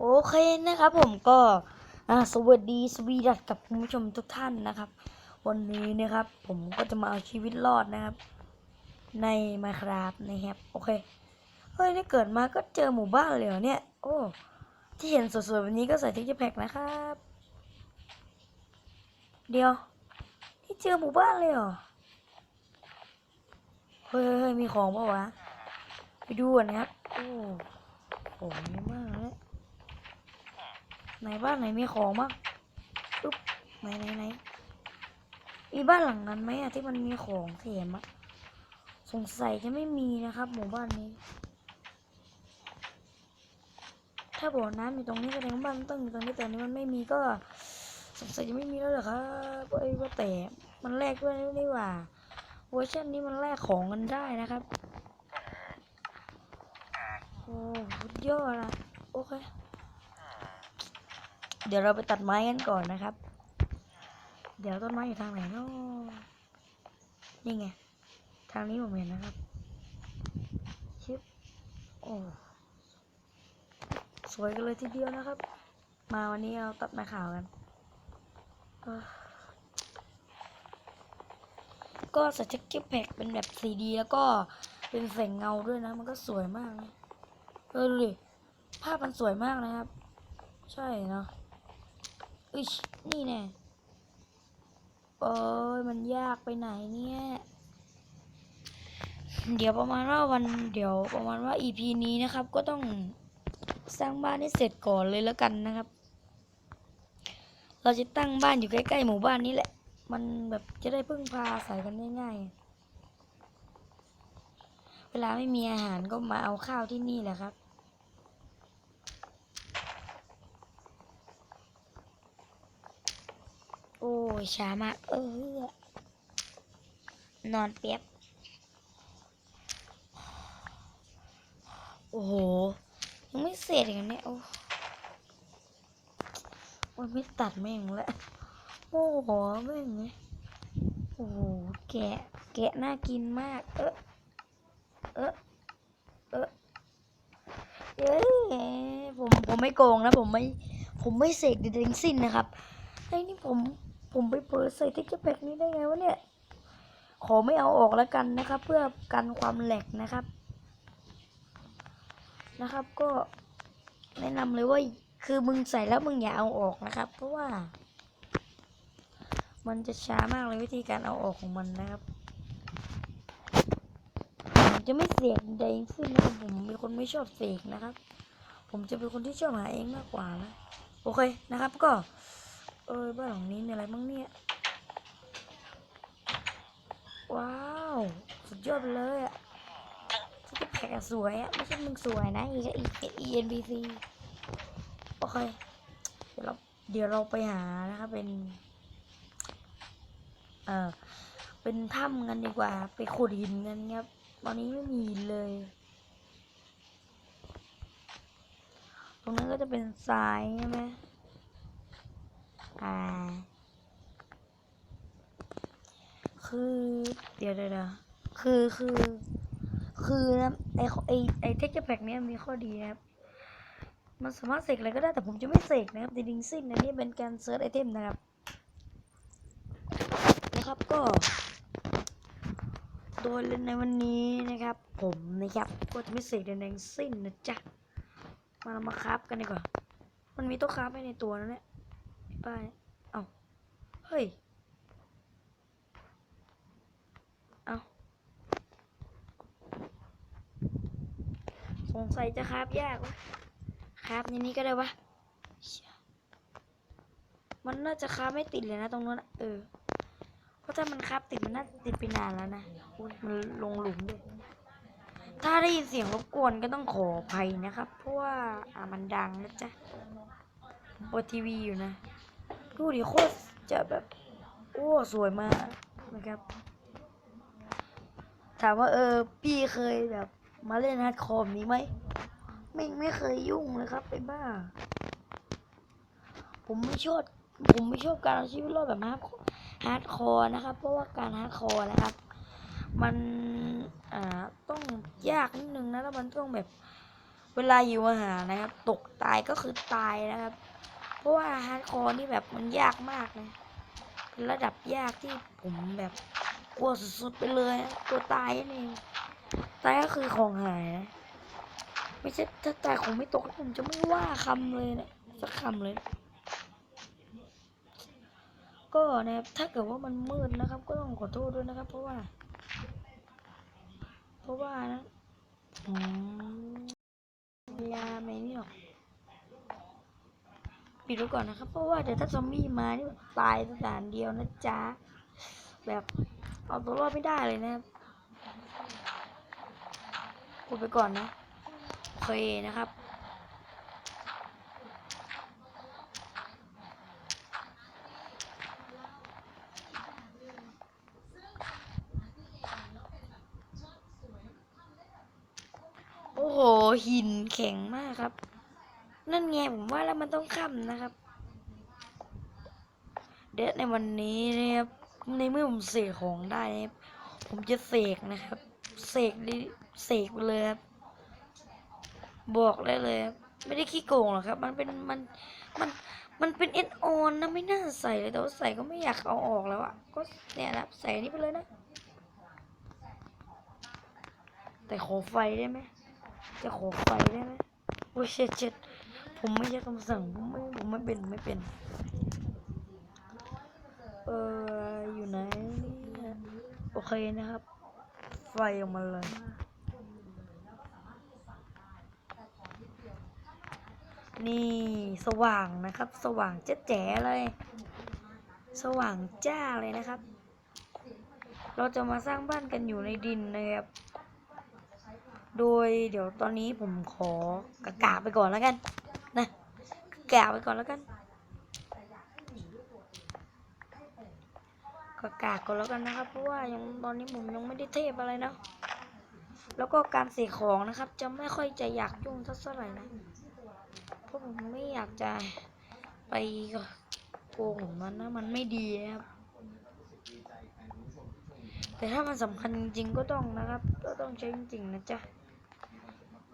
โอเคนะครับ ผมก็สวัสดีสวีดัสกับคุณผู้ชมทุกท่านนะครับ วันนี้นะครับ ผมก็จะมาเอาชีวิตรอดนะครับ ในมาคราฟนะครับโอเคเฮ้ยนี่เกิดมาก็เจอหมู่บ้านเลยเหรอเนี่ย โอ้ ที่เห็นสวยๆแบบนี้ก็ใส่ทิกเกอร์แพ็กนะครับ เดี๋ยวนี่เจอหมู่บ้านเลยเหรอเฮ้ยเฮ้ยเฮ้ยมีของปะวะ ไปดูก่อนนะครับ โอ้ของเยอะมา ไหนบ้านไหนมีของบ้างปึ๊บไหนไหนไหนมีบ้านหลังนั้นไหมอะที่มันมีของเสียมอะสงสัยจะไม่มีนะครับ หมู่บ้านนี้ ถ้าบ่อน้ำอยู่ตรงนี้แสดงว่าบ้านต้องอยู่ตรงนี้แต่นี้มันไม่มีก็ สงสัยจะไม่มีแล้วเหรอครับเอ้ยว่าแต่มันแลกด้วยนี่ว่าเวอร์ชันนี้มันแลกของกันได้นะครับโอ้สุดยอดอะโอเค เดี๋ยวเราไปตัดไม้กันก่อนนะครับ เดี๋ยวต้นไม้อยู่ทางไหนเนาะนี่ไง ทางนี้ผมเห็นนะครับ ชิป โอ้ สวยกันเลยทีเดียวนะครับ มาวันนี้เราตัดไม้ขาวกัน ก็ใส่เท็กเจอร์แพ็กเป็นแบบสีดีแล้วก็เป็นแสงเงาด้วยนะ มันก็สวยมากนะเออดูดิภาพมันสวยมากนะครับ ใช่เนาะ อุ้ยนี่แน่โอ้ยมันยากไปไหนเนี่ย เดี๋ยวประมาณว่าวันเดี๋ยวประมาณว่า EP นี้นะครับ ก็ต้องสร้างบ้านให้เสร็จก่อนเลยแล้วกันนะครับ เราจะตั้งบ้านอยู่ใกล้ๆหมู่บ้านนี้แหละ มันแบบจะได้พึ่งพาอาศัยกันง่ายๆ เวลาไม่มีอาหารก็มาเอาข้าวที่นี่แหละครับ อ้ยช้ามากเออนอนเปียบโอ้โห ยังไม่เสร็จอีกนะเนี่ยโอ้มันไม่ตัดแม่งแล้วโอ้โหแม่งเนี่ยโอ้โหแกะแกะน่ากินมาก เออเออเออเอ้ยผมผมไม่โกงนะผมไม่ผมไม่เสกใดๆทั้งสิ้นนะครับไอ้นี่ผม ผมไปเปิดใส่ติ๊กเกอร์แพ็กนี้ได้ไงวะเนี่ย ขอไม่เอาออกแล้วกันนะครับ เพื่อกันความแหลกนะครับ นะครับก็แนะนำเลยว่าคือมึงใส่แล้วมึงอย่าเอาออกนะครับ เพราะว่า มันจะช้ามากเลยวิธีการเอาออกของมันนะครับผมจะไม่เสกใดทั้งสิ้นนะครับผมเป็นคนไม่ชอบเสกนะครับ ผมจะเป็นคนที่ชอบหาเองมากกว่านะโอเคนะครับก็ เออบ้านหลังนี้มีอะไรบ้างเนี่ย ว้าว สุดยอดไปเลยอะที่จะแพ็กอะสวยอะไม่ใช่มึงสวยนะ อีกอีก E N B C โอเค เดี๋ยวเราเดี๋ยวเราไปหานะครับเป็น เออเป็นถ้ำกันดีกว่า ไปขุดหินกันครับ ตอนนี้ไม่มีเลย ตรงนั้นก็จะเป็นทรายใช่ไหม อ่า คือ เดี๋ยวเดี๋ยวคือคือ คือนะไอไอไอเทคเจอร์แพ็กเนี้ยมีข้อดีนะครับ มันสามารถเสกอะไรก็ได้แต่ผมจะไม่เสกนะครับจริงๆสิ้นอันนี้เป็นการเซิร์ชไอเทมนะครับ นะครับก็โดยในวันนี้นะครับ ผมนะครับก็จะไม่เสกใดๆทั้งสิ้นนะจ๊ะมาเรามาคราฟกันดีกว่า มันมีโต๊ะคราฟไว้ในตัวนะเนี่ย ป้าย เอ้าเฮ้ย เอ้าสงสัยจะคราฟยากวะคราฟในนี้ก็ได้วะ มันน่าจะคราฟไม่ติดเลยนะตรงนู้นอะเออ เพราะถ้ามันคราฟติดมันน่าจะติดไปนานแล้วนะอุ๊ยมันลงหลุมด้วยถ้าได้ยินเสียงรบกวนก็ต้องขออภัยนะครับ เพราะว่าอ่ามันดังนะจ๊ะผมเปิดทีวีอยู่นะ ดูดิโคตรจะแบบ โอ้สวยมากนะครับ ถามว่าเออพี่เคยแบบ มาเล่นฮาร์ดคอร์แบบนี้ไหมไม่ไม่เคยยุ่งเลยครับไอ้บ้า ผมไม่ชอบผมไม่ชอบการเอาชีวิตรอดแบบฮาร์ดฮาร์ดคอร์นะครับ เพราะว่าการฮาร์ดคอร์นะครับ มันอ่าต้องยากนิดนึงนะแล้วมันต้องแบบเวลาอยู่อาหารนะครับ ตกตายก็คือตายนะครับ ราะว่าฮาร์ดคอร์นี่แบบมันยากมากนะเป็นระดับยากที่ผมแบบกลัวสุดๆไปเลยนะกลัวตายนั่นเองตายก็คือของหายนะไม่ใช่ถ้าตายของไม่ตกผมจะไม่ว่าคำเลยนะสักคำเลย ก็นะครับถ้าเกิดว่ามันมืดนะครับ ก็ต้องขอโทษด้วยนะครับ เพราะว่า เพราะว่านะอืมยาไม่นี่หรอก ปิดไว้ก่อนนะครับ เพราะว่าเดี๋ยวถ้าซอมบี้มานี่ตายสถานเดียวนะจ๊ะ แบบเอาตัวรอดไม่ได้เลยนะครับกดไปก่อนนะโอเคนะครับโอ้โหหินแข็งมากครับ นั่นไงผมว่าแล้วมันต้องค่ำนะครับ เดยวในวันนี้นะครับในเมื่อผมเสกของได้นะครับผมจะเสกนะครับเสกดิเสกไปเลยครับบอกได้เลยครับไม่ได้ขี้โกงหรอกครับ มันเป็นมันมันมันเป็นเอ็นออนนะไม่น่าใส่เลยแต่ว่าใส่ก็ไม่อยากเอาออกแล้วอะก็เนี่ยนะใส่นี่ไปเลยนะ แต่ขอไฟได้ไหมจะขอไฟได้ไหมโอ้ยเช็ดเช็ด ผมไม่ใช่คำสั่งผมไม่ผมไม่เป็นไม่เป็น เอออยู่ไหนโอเคนะครับ ไฟออกมาเลยนี่สว่างนะครับ สว่างเจ๊แจ๋เลย สว่างจ้าเลยนะครับ เราจะมาสร้างบ้านกันอยู่ในดินนะครับ โดยเดี๋ยวตอนนี้ผมขอกะกะไปก่อนแล้วกัน นะกะไปก่อนแล้วกันกะกะก่อนแล้วกันนะครับ เพราะว่ายังตอนนี้ผมยังไม่ได้เทพอะไรนะ แล้วก็การเสกของนะครับ จะไม่ค่อยจะอยากยุ่งเท่าไหร่นะ เพราะผมไม่อยากจะไปโกงของมันนะ มันไม่ดีนะครับ แต่ถ้ามันสำคัญจริงๆก็ต้องนะครับ ก็ต้องใช้จริงๆนะจ๊ะ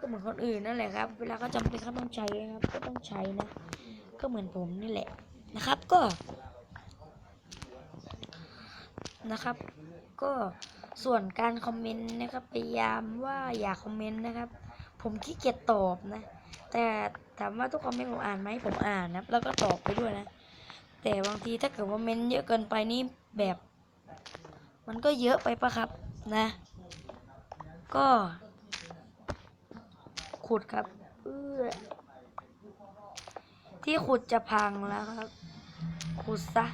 ก็เหมือนคนอื่นนั่นแหละครับ เวลาเขาจำเป็นเขาต้องใช้นะครับ ก็ต้องใช้นะ ก็เหมือนผมนี่แหละนะครับ ก็นะครับ ก็ส่วนการคอมเมนต์นะครับพยายามว่าอย่าคอมเมนต์นะครับ ผมขี้เกียจตอบนะ แต่ถามว่าทุกคอมเมนต์ผมอ่านไหมผมอ่านนะแล้วก็ตอบไปด้วยนะ แต่บางทีถ้าเกิดว่าเมนต์เยอะเกินไปนี่แบบ มันก็เยอะไปปะครับนะ ก็ ขุดครับเอื้อที่ขุดจะพังแล้วครับ ขุดซะ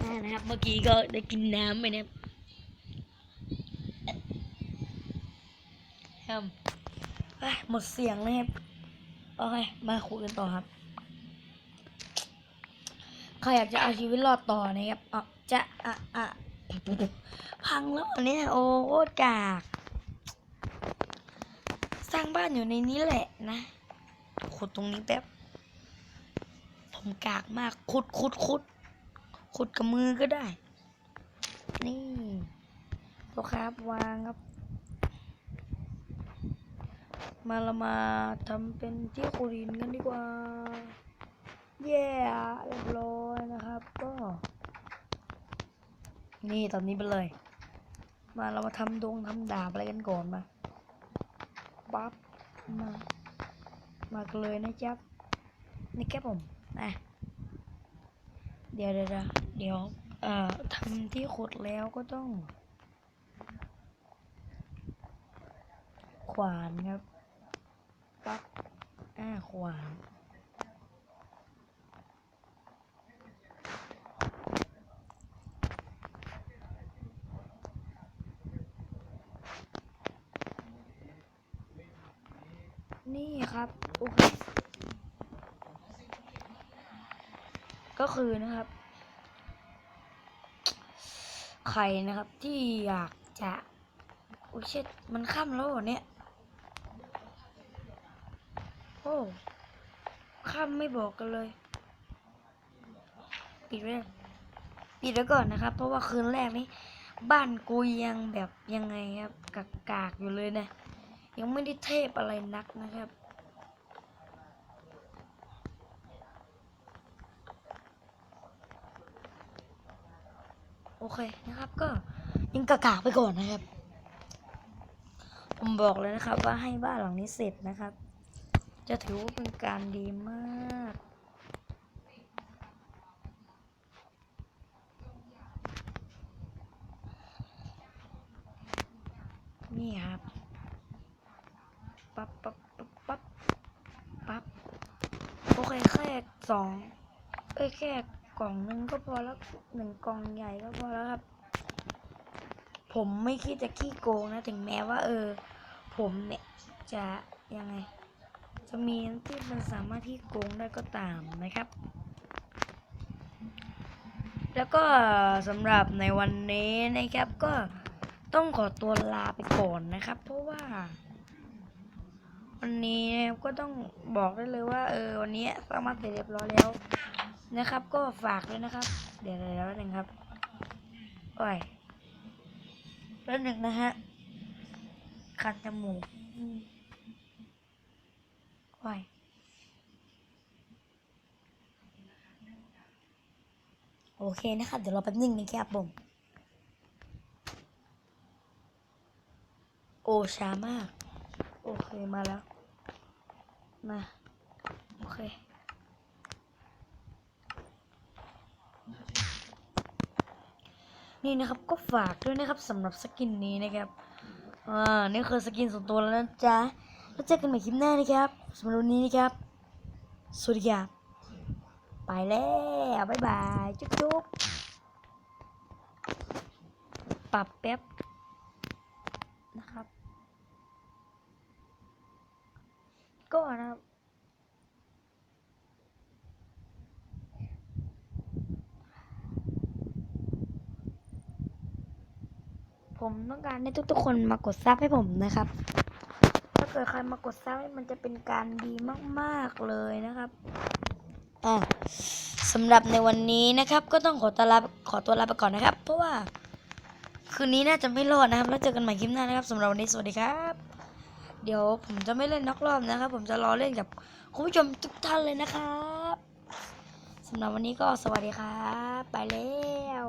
อ่านะครับ เมื่อกี้ก็ได้กินน้ำไปนะครับแฮมเอ้ยหมดเสียงเลยครับ โอเค มาคุยกันต่อครับ ใครอยากจะเอาชีวิตรอดต่อนะครับอะจะอะอะพังแล้วเนี่ย โอ้โคตรกาก สร้างบ้านอยู่ในนี้แหละนะ ขุดตรงนี้แป๊บ ผมกากมาก ขุดขุดขุด ขุดกับมือก็ได้ นี่ตัวครับ วางครับ มาเรามาทำเป็นที่ขุดหินกันดีกว่า เย้เรียบร้อยนะครับ ก็ นี่ตอนนี้ไปเลย มาเรามาทำดงทำดาบอะไรกันก่อนมาปั๊บมา มากันเลยนะจ๊บนี่แค่ผมนะเดี๋ยวเดี๋ยวเดี๋ยวเดี๋ยวเอ่อทำที่ขุดแล้วก็ต้อง ขวานครับ ปั๊บอ่าขวานนี่ครับโอเคก็คือนะครับ ใครนะครับที่อยากจะโอ้ยเช็ดมันค่ำแล้วเนี่ย โอ้ค่ค่ำไม่บอกกันเลย ปิดไว้ปิดไว้ก่อนนะครับ เพราะว่าคืนแรกนี้ บ้านกูยังแบบยังไงครับกากกากๆอยู่เลยนะ ยังไม่ได้เทพอะไรนักนะครับโอเคนะครับก็ยังกากากๆไปก่อนนะครับ ผมบอกเลยนะครับว่าให้บ้านหลังนี้เสร็จนะครับ จะถือว่าเป็นการดีมาก นี่ครับ ปั๊บปั๊บปั๊บปั๊บปั๊บโอเคแค่สองเอ้ยแค่กล่องนึงก็พอแล้วหนึ่งกล่องใหญ่ก็พอแล้วครับ ผมไม่คิดจะขี้โกงนะ ถึงแม้ว่า เออ ผมเนี่ยจะยังไง มีที่มันสามารถที่โกงได้ก็ตามนะครับ แล้วก็สำหรับในวันนี้นะครับก็ต้องขอตัวลาไปก่อนนะครับ เพราะว่า วันนี้ก็ต้องบอกได้เลยว่า เออวันนี้สามารถเสร็จเรียบร้อยแล้วนะครับ ก็ฝากด้วยนะครับ เดี๋ยวเดี๋ยวหนึ่งครับโอ้ยแล้วหนึ่งนะฮะคันจมูก อืมโอเคนะครับเดี๋ยวรอแป๊บนึงนะครับผมโอช้ามาก โอเคมาแล้วมาโอเคนี่นะครับก็ฝากด้วยนะครับสำหรับสกินนี้นะครับ อ่า นี่คือสกินส่วนตัวแล้วนะจ๊ะ แล้วเจอกันใหม่คลิปหน้านะครับสำหรับวันนี้นะครับ สวัสดีครับไปแล้วบ๊ายบายจุ๊บจุ๊บปรับแป๊บนะครับ ก็นะครับผมต้องการให้ทุกๆคนมากดซับให้ผมนะครับ กิดใครมากดซับมันจะเป็นการดีมากๆเลยนะครับอ่าสำหรับในวันนี้นะครับ ก็ต้องขอตัวลาขอตัวลาไปก่อนนะครับ เพราะว่า คืนนี้น่าจะไม่รอดนะครับ แล้วเจอกันใหม่คลิปหน้านะครับสำหรับวันนี้สวัสดีครับ เดี๋ยวผมจะไม่เล่นนอกรอบนะครับ ผมจะรอเล่นกับคุณผู้ชมทุกท่านเลยนะครับสำหรับวันนี้ก็สวัสดีครับ ไปแล้ว